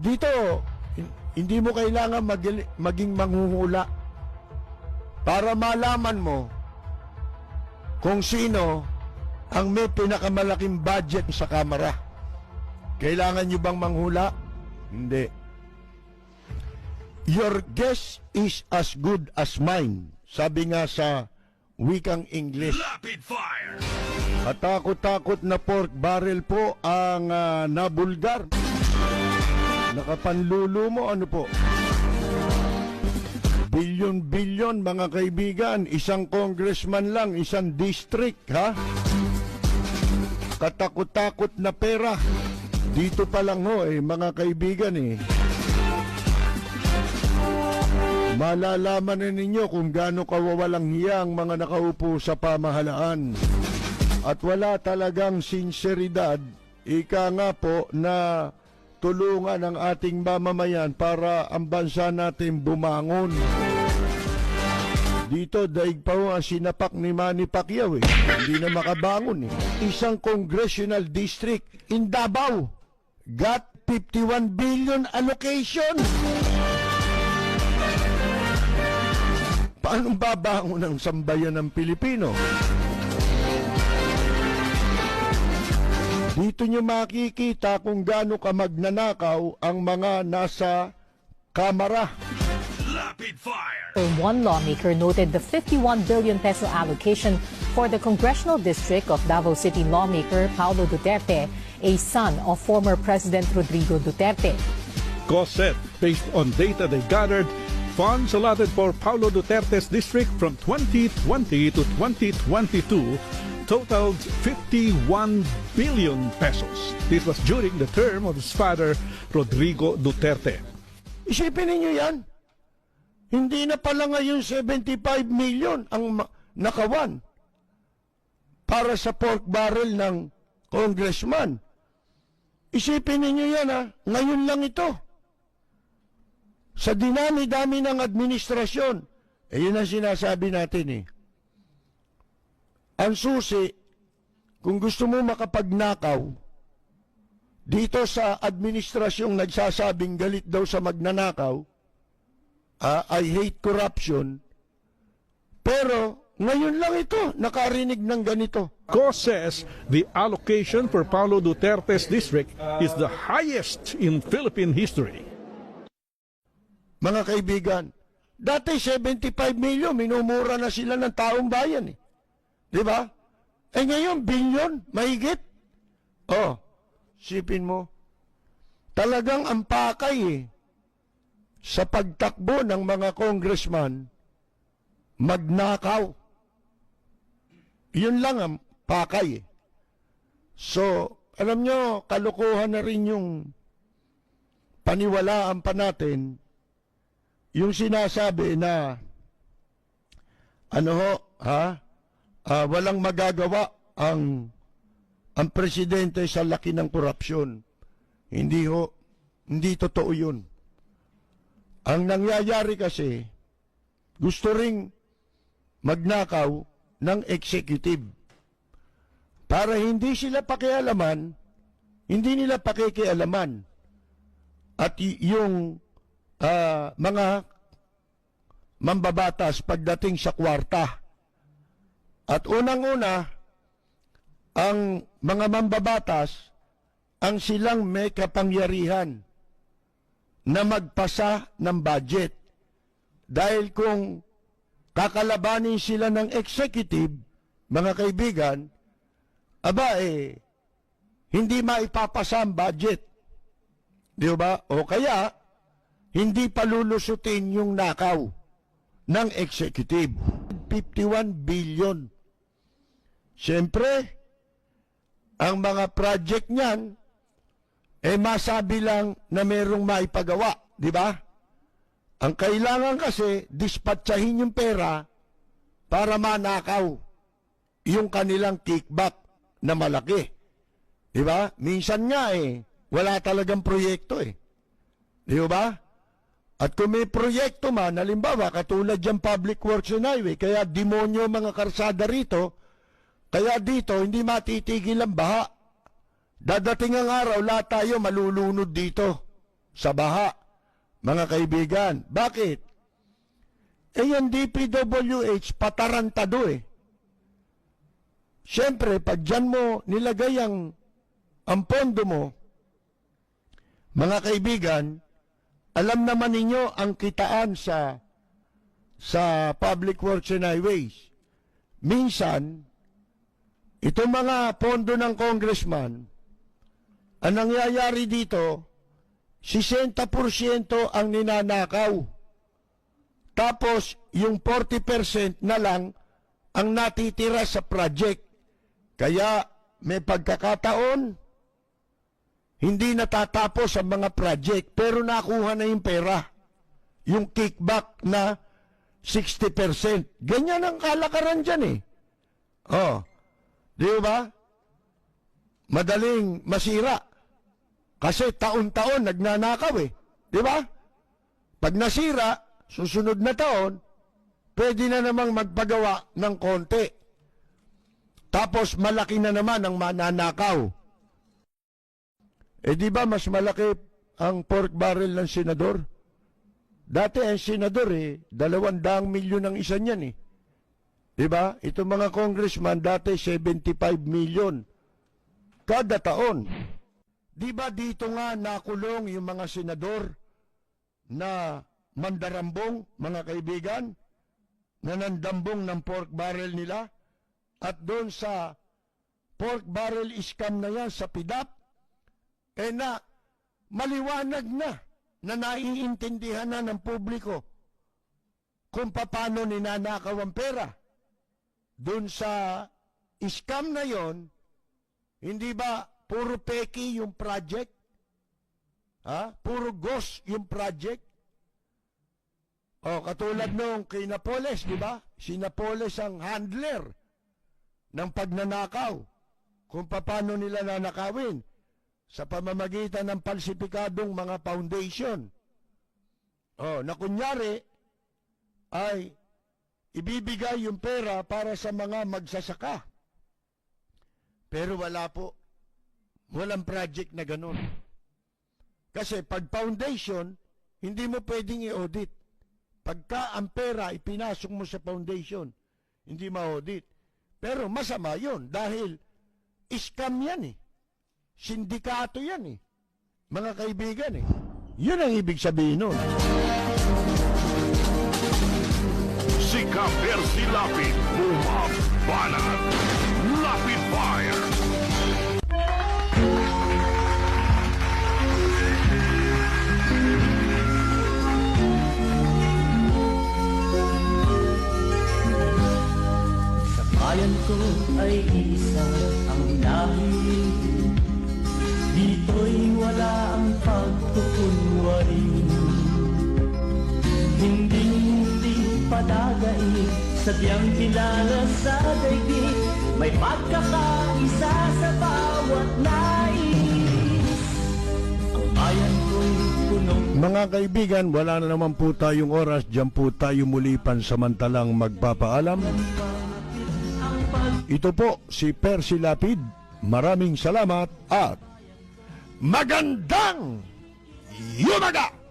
dito, hin- hindi mo kailangan magil- maging manghuhula para malaman mo kung sino ang may pinakamalaking budget sa kamera. Kailangan nyo bang manghula? Hindi. Your guess is as good as mine. Sabi nga sa wikang English. Rapid fire! Katakot-takot na pork barrel po ang ah, nabulgar. Nakapanlulo mo, ano po? Bilyon-bilyon mga kaibigan, isang congressman lang, isang district, ha? Katakot-takot na pera. Dito pa lang ho, eh, mga kaibigan, eh. Malalaman na ninyo kung gaano kawawalang hiya ang mga nakaupo sa pamahalaan. At wala talagang sinseridad, ika nga po na tulungan ang ating mamamayan para ang bansa natin bumangon. Dito, daig pa ho ang sinapak ni Manny Pacquiao eh. Hindi na makabangon eh. Isang congressional district in Davao got 51 billion allocation. Paano babangon ang sambayan ng Pilipino? Dito nyo makikita kung gaano ka magnanakaw ang mga nasa kamara. Rapid fire! One lawmaker noted the 51 billion peso allocation for the congressional district of Davao City lawmaker Paulo Duterte, a son of former President Rodrigo Duterte. COSET, based on data they gathered, funds allotted for Paulo Duterte's district from 2020 to 2022 totaled 51 billion pesos. This was during the term of his father, Rodrigo Duterte. Isipin ninyo yan. Hindi na pala ngayon 75 million ang nakawan para sa pork barrel ng congressman. Isipin ninyo yan ha, ngayon lang ito. Sa dinami-dami ng administrasyon, eh yun ang sinasabi natin eh. Ang susi, kung gusto mo makapagnakaw, dito sa administrasyong nagsasabing galit daw sa magnanakaw, ah, I hate corruption, pero ngayon lang ito, nakarinig ng ganito. Co says the allocation for Paulo Duterte's district is the highest in Philippine history. Mga kaibigan, dati 75 million, minumura na sila ng taong bayan eh. Di ba? Eh ngayon, bilyon, mahigit. Oh, sipin mo, talagang ang pakay eh, sa pagtakbo ng mga congressman, magnakaw. Yun lang ang pakay eh. So, alam nyo, kalokohan na rin yung paniwalaan pa natin yung sinasabi na ano ho, ha? Ah, walang magagawa ang ang presidente sa laki ng korupsyon. Hindi ho, hindi totoo 'yun. Ang nangyayari kasi gusto ring magnakaw ng executive. Para hindi sila pakialaman, hindi nila pakikialaman. At yung ah, mga mambabatas pagdating sa kwarta. At unang-una, ang mga mambabatas, ang silang may kapangyarihan na magpasa ng budget. Dahil kung kakalabanin sila ng executive, mga kaibigan, aba eh, hindi maipapasa ang budget. Di ba? O kaya, hindi palulusutin yung nakaw ng executive. 51 billion. Siyempre, ang mga project niyan, eh masabi lang na merong maipagawa, di ba? Ang kailangan kasi, dispatchahin yung pera para manakaw yung kanilang kickback na malaki. Di ba? Minsan nga eh, wala talagang proyekto eh. Di ba? At kung may proyekto man, halimbawa, katulad yung Public Works and Highway, kaya demonyo mga karsada rito, kaya dito, hindi matitigil ang baha. Dadating ang araw, lahat tayo malulunod dito. sa baha. Mga kaibigan, bakit? Eh yung DPWH patarantado eh. Siyempre, pag dyan mo nilagay ang, ang pondo mo, mga kaibigan, alam naman ninyo ang kitaan sa sa Public Works and Highways. Minsan, itong mga pondo ng congressman, ang nangyayari dito, 60% ang ninanakaw. Tapos, yung 40% na lang ang natitira sa project. Kaya, may pagkakataon, hindi natatapos ang mga project, pero nakuha na yung pera. Yung kickback na 60%. Ganyan ang kalakaran dyan eh. Oh. Di ba? Madaling masira. Kasi taon-taon nagnanakaw eh. Di ba? Pag nasira, susunod na taon, pwede na namang magpagawa ng konti. Tapos malaki na naman ang mananakaw. Eh di ba mas malaki ang pork barrel ng senador? Dati ang senador eh, dalawang daang milyon ang isa niyan eh. Di ba? Ito mga congressman dati 75 million kada taon. Di ba dito nga nakulong yung mga senador na mandarambong, mga kaibigan, na nandambong ng pork barrel nila? At doon sa pork barrel scam na yan sa PIDAP, eh na maliwanag na na naiintindihan na ng publiko kung paano ninanakaw ang pera. Doon sa scam na yon, hindi ba puro peki yung project? Ha? Puro ghost yung project? O, katulad nung kay Napoles, di ba? Si Napoles ang handler ng pagnanakaw. Kung paano nila nanakawin sa pamamagitan ng palsipikadong mga foundation. Oh, na kunyari ay ibibigay yung pera para sa mga magsasaka. Pero wala po. Walang project na ganun. Kasi pag foundation, hindi mo pwedeng i-audit. Pagka ang pera ipinasok mo sa foundation, hindi ma-audit. Pero masama yon dahil scam yan eh. Sindikato yan eh. Mga kaibigan eh. Yun ang ibig sabihin nun. Si Kapersi Lapid, bumabanat. Lapid Fire. Sa bayan ko ay isa ang lahi Dito'y wala ang pagkukunwari padagay Sadyang kilala sa daigdig May pagkakaisa sa bawat nais Ang bayan ko'y punong Mga kaibigan, wala na naman po tayong oras. Diyan po tayo muli pansamantalang magpapaalam. Ito po si Percy Lapid. Maraming salamat at magandang yumaga!